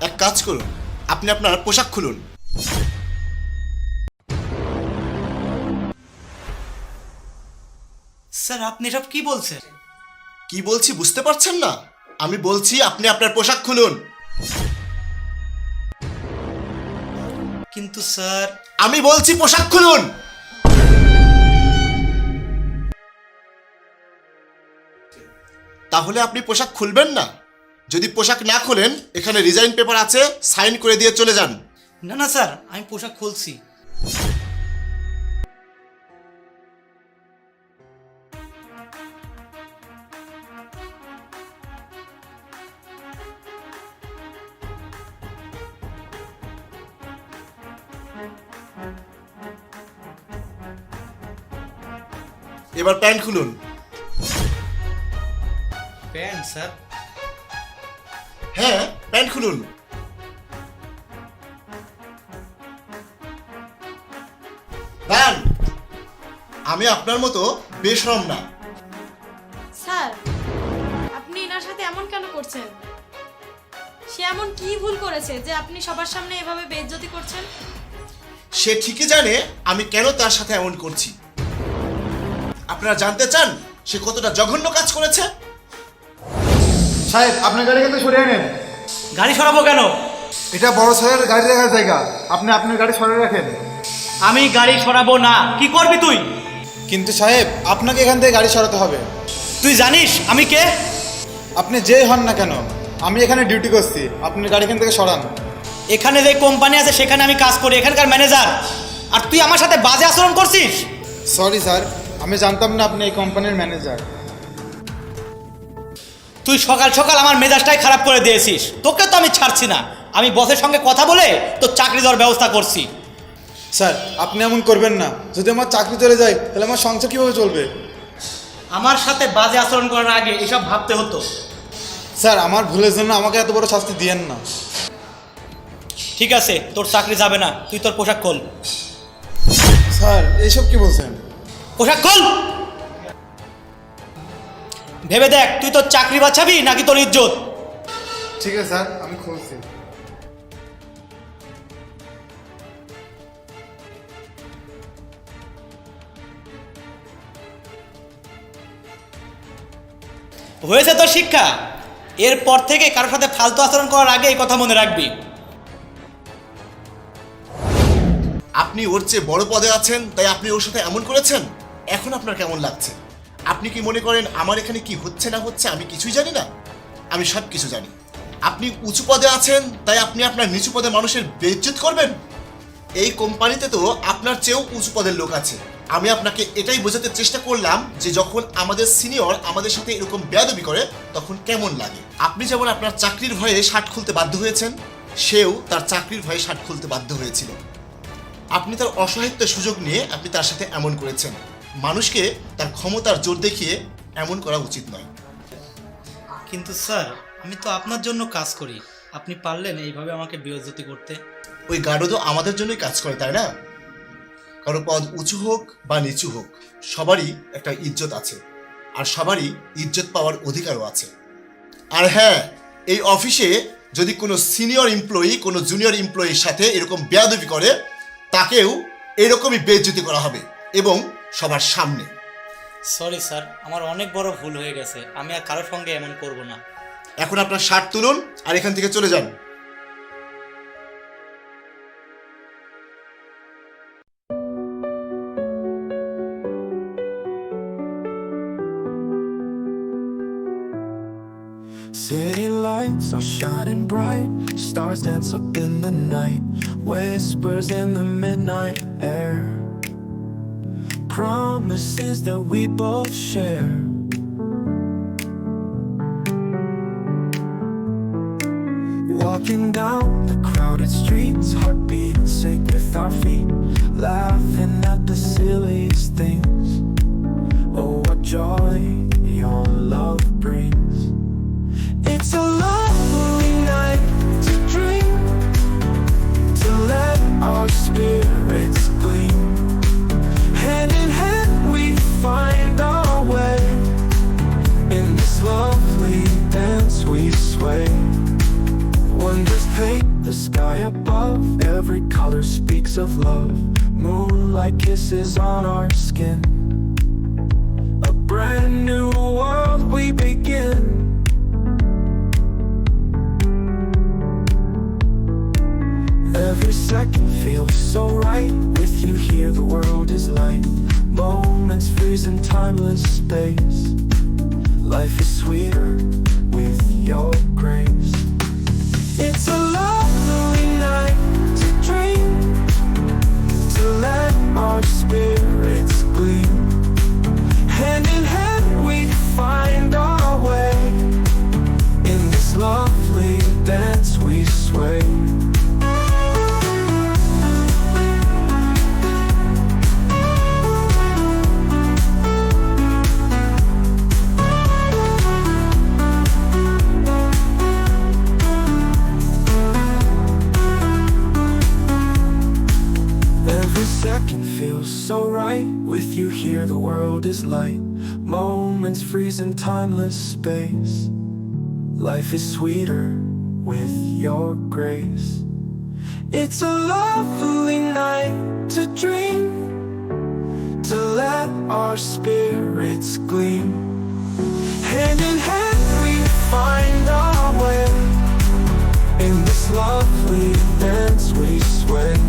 এক কাজ করুন আপনি আপনার পোশাক খুলুন। স্যার আপনি সব কি বলছেন? কি বলছি বুঝতে পারছেন না? আমি বলছি আপনি আপনার পোশাক খুলুন। কিন্তু স্যার আমি বলছি পোশাক খুলুন। তাহলে আপনি পোশাক খুলবেন না? যদি পোশাক না খোলেন এখানে রিজাইন পেপার আছে সাইন করে দিয়ে চলে যান। না না স্যার আমি পোশাক খুলছি। এবার প্যান্ট খুলুন। Pant sir? হ্যাঁ প্যান্ট খুলুন। দাঁড়ান আমি আপনার মতো বেশরম না। স্যার আপনি এনার সাথে এমন কেন করছেন? সে এমন কি ভুল করেছে যে আপনি সবার সামনে এভাবে বেইজ্জতি করছেন? সে ঠিকই জানে আমি কেন তার সাথে এমন করছি। আপনারা জানতে চান সে কতটা জঘন্য কাজ করেছে? সাহেব আপনার গাড়ি কিন্তু সরিয়ে নেন। গাড়ি সরাবো কেন? এটা বড় সাহেবের গাড়ি রাখার জায়গা। আপনি আপনার গাড়ি সরিয়ে রাখেন। আমি গাড়ি সরাবো না। কি করবি তুই? কিন্তু সাহেব আপনাকে এখান থেকে গাড়ি সরাতে হবে। তুই জানিস আমি কে? আপনি যেই হন না কেন আমি এখানে ডিউটি করছি। আপনি গাড়ি এখান থেকে সরান। এখানে যে কোম্পানি আছে সেখানে আমি কাজ করি। এখানকার ম্যানেজার। আর তুই আমার সাথে বাজে আচরণ করছিস? সরি স্যার আমি জানতাম না আপনি এই কোম্পানির ম্যানেজার। তুই সকাল সকাল আমার মেজাজটাই খারাপ করে দিয়েছিস। তোকে তো আমি ছাড়ছি না। আমি বসের সঙ্গে কথা বলে তোর চাকরি দেওয়ার ব্যবস্থা করছি। স্যার আপনি এমন করবেন না। যদি আমার চাকরি চলে যায় তাহলে আমার সংসার কীভাবে চলবে? আমার সাথে বাজে আচরণ করার আগে এসব ভাবতে হতো। স্যার আমার ভুলের জন্য আমাকে এত বড় শাস্তি দিয়েন না। ঠিক আছে তোর চাকরি যাবে না। তুই তোর পোশাক খোল। স্যার এইসব কি বলছেন? পোশাক খোল! ভেবে দেখ তুই তোর চাকরি বাঁচাবি নাকি তোর ইজ্জত? ঠিক আছে স্যার আমি খুলছি। হয়েছে তোর শিক্ষা। এরপর থেকে কারোর সাথে ফালতু আচরণ করার আগে এই কথা মনে রাখবি। আপনি ওর চেয়ে বড় পদে আছেন তাই আপনি ওর সাথে এমন করেছেন? এখন আপনার কেমন লাগছে? আপনি কি মনে করেন আমার এখানে কি হচ্ছে না হচ্ছে আমি কিছুই জানি না? আমি সব কিছু জানি। আপনি উঁচু পদে আছেন, তাই আপনি আপনার নিচু পদে মানুষের বেজ্জত করবেন? এই কোম্পানিতে তো আপনার চেয়েও উঁচু পদের লোক আছে। আমি আপনাকে এটাই বোঝাতে চেষ্টা করলাম যে যখন আমাদের সিনিয়র আমাদের সাথে এরকম বেয়াদবি করে, তখন কেমন লাগে? আপনি যেমন আপনার চাকরির ভয়ে শার্ট খুলতে বাধ্য হয়েছেন, সেও তার চাকরির ভয়ে শার্ট খুলতে বাধ্য হয়েছিল। আপনি তার অসহায়ত্বের সুযোগ নিয়ে আপনি তার সাথে এমন করেছেন। মানুষকে তার ক্ষমতার জোর দেখিয়ে এমন করা উচিত নয়। কিন্তু স্যার আমি তো আপনার জন্য কাজ করি। আপনি পারলেন এইভাবে আমাকে বিরজ্যতি করতে। ওই গার্ডও তো আমাদের জন্যই কাজ করে তাই না? কারও পদ উঁচু হোক বা নিচু হোক সবারই একটা ইজ্জত আছে আর সবারই ইজ্জত পাওয়ার অধিকারও আছে। আর হ্যাঁ এই অফিসে যদি কোনো সিনিয়র এমপ্লয়ি কোনো জুনিয়র এমপ্লয়ির সাথে এরকম বেয়াদবি করে তাকেও এরকমই বেজ্জতি করা হবে এবং সবার সামনে সরি স্যার আমার অনেক বড় ভুল হয়ে গেছে আমি আর কারোর সঙ্গে এমন করব না এখন আপনার শার্ট তুলুন আর এখান থেকে চলে যান City lights are shining bright, stars dance up in the night, whispers in the midnight air. Promises that we both share. Walking down the crowded streets, heartbeats sync with our feet, laughing at the silliest Every color speaks of love. Moonlight kisses on our skin. A brand new world we begin. Every second feels so right. With you here, the world is light. Moments freeze in timeless space. Life is sweeter with your grace. Light. Moments freeze in timeless space. Life is sweeter with your grace. It's a lovely night to dream, to let our spirits gleam. Hand in hand, we find our way. In this lovely dance, we sway.